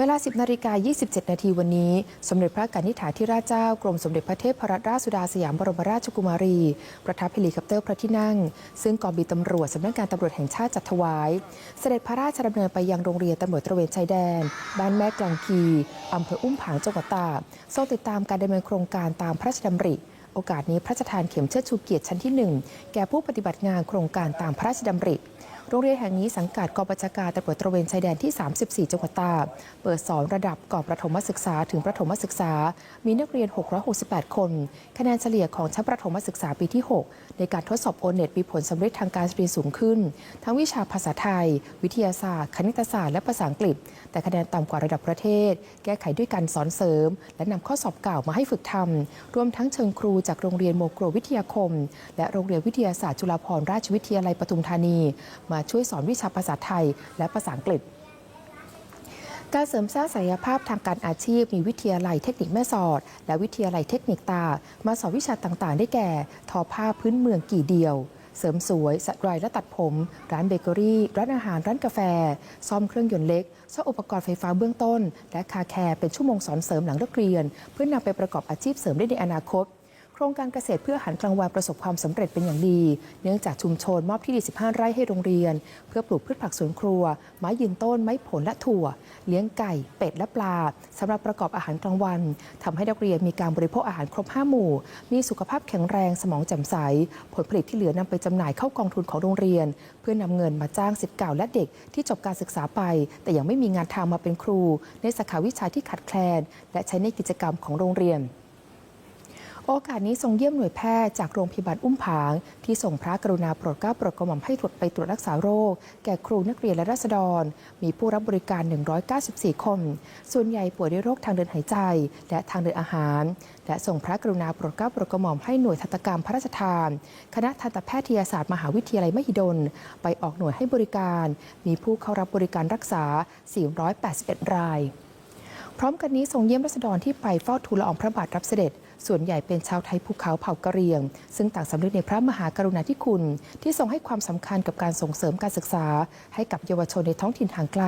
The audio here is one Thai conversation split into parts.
เวลา 10นาฬิกา27 นาทีวันนี้ สมเด็จพระกนิษฐาธิราชเจ้ากรมสมเด็จพระเทพรัตนราชสุดาสยามบรมราชกุมารี ประทับเฮลิคอปเตอร์พระที่นั่ง ซึ่งกองบินตำรวจสำนักงานตำรวจแห่งชาติจัดถวาย เสด็จพระราชดำเนินไปยังโรงเรียนตำรวจตระเวนชายแดน บ้านแม่กลองกีอำเภออุ้มผางจังหวัดตากทรงติดตามการดำเนินโครงการตามพระราชดำริโอกาสนี้พระราชทานเข็มเชิดชูเกียรติชั้นที่ 1 แก่ผู้ปฏิบัติงานโครงการตามพระราชดำริ โรงเรียนแห่งนี้สังกัดกองบัญชาการตำรวจตระเวนชายแดนที่ 34 จังหวัดตากเปิดสอนระดับก่อนประถมศึกษาถึงประถมศึกษา มีนักเรียน 668 คน คะแนนเฉลี่ยของชั้นประถมศึกษาปีที่ 6 ในการทดสอบโอเน็ตมีผลสำเร็จทางการเรียนสูงขึ้น ทั้งวิชาภาษาไทย วิทยาศาสตร์ คณิตศาสตร์และภาษาอังกฤษ แต่คะแนนต่ำกว่าระดับประเทศ แก้ไขด้วยการสอนเสริม และนำข้อสอบเก่ามาให้ฝึกทำรวมทั้งเชิญครูจากโรงเรียนโมโกรวิทยาคม และโรงเรียนวิทยาศาสตร์จุฬาภรณราชวิทยาลัยปทุมธานีมาช่วยสอนวิชาภาษาไทยและภาษาอังกฤษ การเสริมสร้างศักยภาพทางการอาชีพ มีวิทยาลัยเทคนิคแม่สอด และวิทยาลัยเทคนิคตา มาสอนวิชาต่างๆ ได้แก่ ทอผ้าพื้นเมืองกี่เดียวเสริมสวยสัตว์ไรและตัดผม ร้านเบเกอรี่ ร้านอาหาร ร้านกาแฟ ซ่อมเครื่องยนต์เล็ก ซ่อมอุปกรณ์ไฟฟ้าเบื้องต้น และคาแคร์เป็นชั่วโมงสอนเสริมหลังเลิกเรียน เพื่อนำไปประกอบอาชีพเสริมได้ในอนาคต โครงการเกษตรเพื่ออาหารกลางวันประสบความสำเร็จเป็นอย่างดี เนื่องจากชุมชนมอบที่ดิน15 ไร่ให้โรงเรียน เพื่อปลูกพืชผักสวนครัว ไม้ยืนต้น ไม้ผลและถั่ว เลี้ยงไก่ เป็ดและปลาสำหรับประกอบอาหารกลางวันทำให้นักเรียนมีการบริโภคอาหารครบ 5 หมู่ มีสุขภาพแข็งแรงสมองแจ่มใส ผลผลิตที่เหลือนำไปจำหน่ายเข้ากองทุนของโรงเรียน เพื่อนำเงินมาจ้างสิทธิ์เก่าและเด็กที่จบการศึกษาไป แต่ยังไม่มีงานทำมาเป็นครู ในสาขาวิชาที่ขาดแคลน และใช้ในกิจกรรมของโรงเรียน โอกาสนี้ทรงเยี่ยมหน่วยแพทย์จากโรงพยาบาลอุ้มผาง ที่ส่งพระกรุณาโปรดเกล้าโปรดกระหม่อมให้ตรวจไปตรวจรักษาโรค แก่ครูนักเรียนและราษฎร มีผู้รับบริการ 194 คน ส่วนใหญ่ป่วยด้วยโรคทางเดินหายใจ และทางเดินอาหาร และส่งพระกรุณาโปรดเกล้าโปรดกระหม่อมให้หน่วยทันตกรรมพระราชทาน คณะทันตแพทยศาสตร์มหาวิทยาลัยมหิดล ไปออกหน่วยให้บริการ มีผู้เข้ารับบริการรักษา 481 ราย พร้อมกันนี้ทรงเยี่ยมรัษฎรที่ไปเฝ้าทูลละอองพระบาทรับเสด็จ ส่วนใหญ่เป็นชาวไทยภูเขาเผ่ากะเหรี่ยง ซึ่งต่างสำนึกในพระมหากรุณาธิคุณ ที่ทรงให้ความสำคัญกับการส่งเสริมการศึกษา ให้กับเยาวชนในท้องถิ่นห่างไกล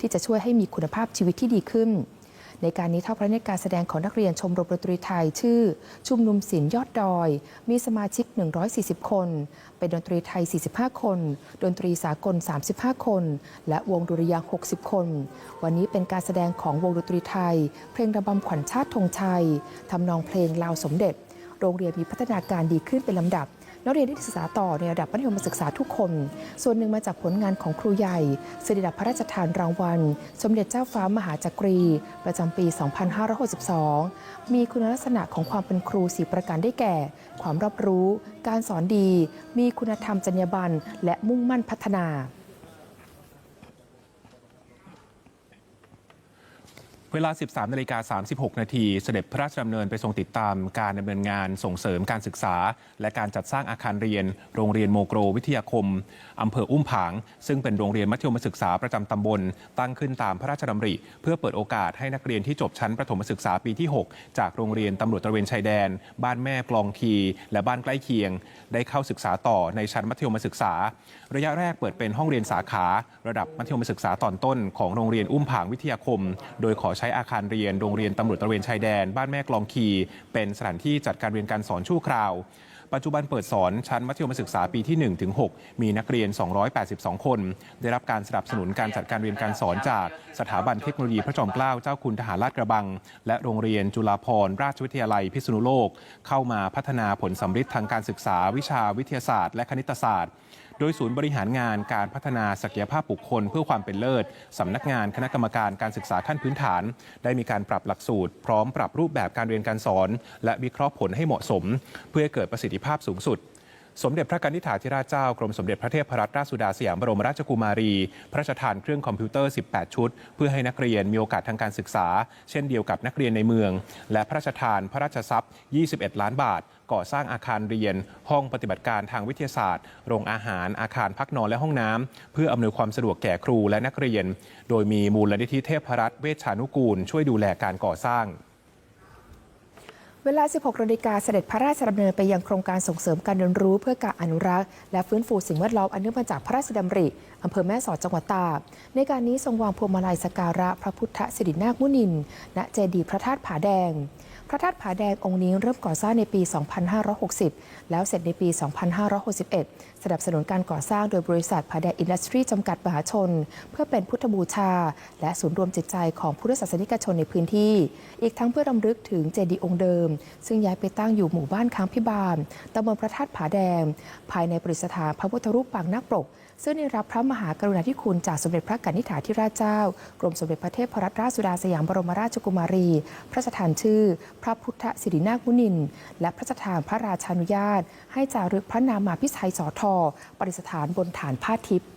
ที่จะช่วยให้มีคุณภาพชีวิตที่ดีขึ้น ในการนี้ทอดพระเนตรการแสดงของนักเรียนชมรมดนตรีไทย ชื่อ ชุมนุมศิลป์ยอดดอย มีสมาชิก 140 คน เป็นดนตรีไทย 45 คน ดนตรีสากล 35 คน และวงดุริยางค์60 คน วันนี้เป็นการแสดงของวงดนตรีไทย เพลงระบำขวัญชาติธงชัยทำนองเพลงลาวสมเด็จ โรงเรียนมีพัฒนาการดีขึ้นเป็นลำดับ นักเรียนได้ศึกษาต่อในระดับมัธยมศึกษาทุกคน ส่วนหนึ่งมาจากผลงานของครูใหญ่เสด็จพระราชทานรางวัล สมเด็จเจ้าฟ้ามหาจักรี ประจำปี 2562 มีคุณลักษณะของความเป็นครูสีประการได้แก่ ความรอบรู้ การสอนดี มีคุณธรรมจรรยาบรรณและมุ่งมั่นพัฒนา เวลา 13นาฬิกา36 นาทีเสด็จพระราชดำเนินไปทรงติดตามการดำเนินงานส่งเสริมการศึกษา และการจัดสร้างอาคารเรียน โรงเรียนโมโกรวิทยาคมอำเภออุ้มผาง ซึ่งเป็นโรงเรียนมัธยมศึกษาประจำตำบล ตั้งขึ้นตามพระราชดำริ เพื่อเปิดโอกาสให้นักเรียนที่จบชั้นประถมศึกษาปีที่ 6 จากโรงเรียนตำรวจตระเวนชายแดน บ้านแม่กลองคีและบ้านใกล้เคียง ได้เข้าศึกษาต่อในชั้นมัธยมศึกษา ระยะแรกเปิดเป็นห้องเรียนสาขา ระดับมัธยมศึกษาตอนต้นของโรงเรียนอุ้มผางวิทยาคม โดยขอช้อาคารเรียนโรงเรียนตำรวจตระเวนชายแดน บ้านแม่กลองคี เป็นสถานที่จัดการเรียนการสอนชั่วคราว ปัจจุบันเปิดสอนชั้นมัธยมศึกษาปีที่ 1 ถึง 6 มีนักเรียน 282 คน ได้รับการสนับสนุนการจัดการเรียนการสอนจากสถาบันเทคโนโลยีพระจอมเกล้าเจ้าคุณทหารลาดกระบัง และโรงเรียนจุฬาภรณราชวิทยาลัยพิษณุโลก เข้ามาพัฒนาผลสำฤทธิ์ทางการศึกษาวิชาวิทยาศาสตร์ และคณิตศาสตร์โดยศูนย์บริหารงานการพัฒนาศักยภาพบุคคล เพื่อความเป็นเลิศสำนักงานคณะกรรมการการศึกษาขั้นพื้นฐาน ได้มีการปรับหลักสูตร พร้อมปรับรูปแบบการเรียนการสอน และวิเคราะห์ผลให้เหมาะสม เพื่อเกิดประสิทธิภาพสูงสุดสมเด็จพระกนิษฐาธิราชเจ้ากรมสมเด็จพระเทพรัตนราชสุดาสยามบรมราชกุมารี พระราชทานเครื่องคอมพิวเตอร์ 18 ชุด เพื่อให้นักเรียนมีโอกาสทางการศึกษา เช่นเดียวกับนักเรียนในเมือง และพระราชทานพระราชทรัพย์ 21 ล้านบาท ก่อสร้างอาคารเรียน ห้องปฏิบัติการทางวิทยาศาสตร์ โรงอาหารอาคารพักนอนและห้องน้ำเพื่ออำนวยความสะดวกแก่ครูและนักเรียน โดยมีมูลนิธิเทพรัตน์เวชชานุกูล ช่วยดูแลการก่อสร้าง เวลา 16นาฬิกาเสด็จพระราชดำเนินไปยังโครงการส่งเสริมการเรียนรู้เพื่อการอนุรักษ์ และฟื้นฟูสิ่งแวดล้อมอันเนื่องมาจากพระราชดำริอำเภอแม่สอดจังหวัดตากในการนี้ทรงวางพวงมาลัยสกการะพระพุทธสิรินาคมุนิน ณเจดีย์พระธาตุผาแดง พระธาตุผาแดงองค์นี้เริ่มก่อสร้างในปี 2560 แล้วเสร็จในปี 2561 สนับสนุนการก่อสร้างโดยบริษัทผาแดงอินดัสทรีจำกัดมหาชน เพื่อเป็นพุทธบูชา และศูนย์รวมจิตใจของพุทธศาสนิกชนในพื้นที่ อีกทั้งเพื่อรำลึกถึงเจดีย์องค์เดิมซึ่งย้ายไปตั้งอยู่หมู่บ้านค้างพิบาลตำบลพระธาตุผาแดง ภายในประดิษฐานพระพุทธรูปปางนาคปกซึ่งได้รับพระมหากรุณาธิคุณจากสมเด็จพระกนิษฐาธิราชเจ้า กรมสมเด็จพระเทพรัตนราชสุดาสยามบรมราชกุมารี พระราชทานชื่อ พระพุทธสิรินาคมุนิน และพระราชทานพระราชานุญาต ให้จารึกพระนามาพิชัยสอทอประดิษฐานบนฐานผ้าทิพย์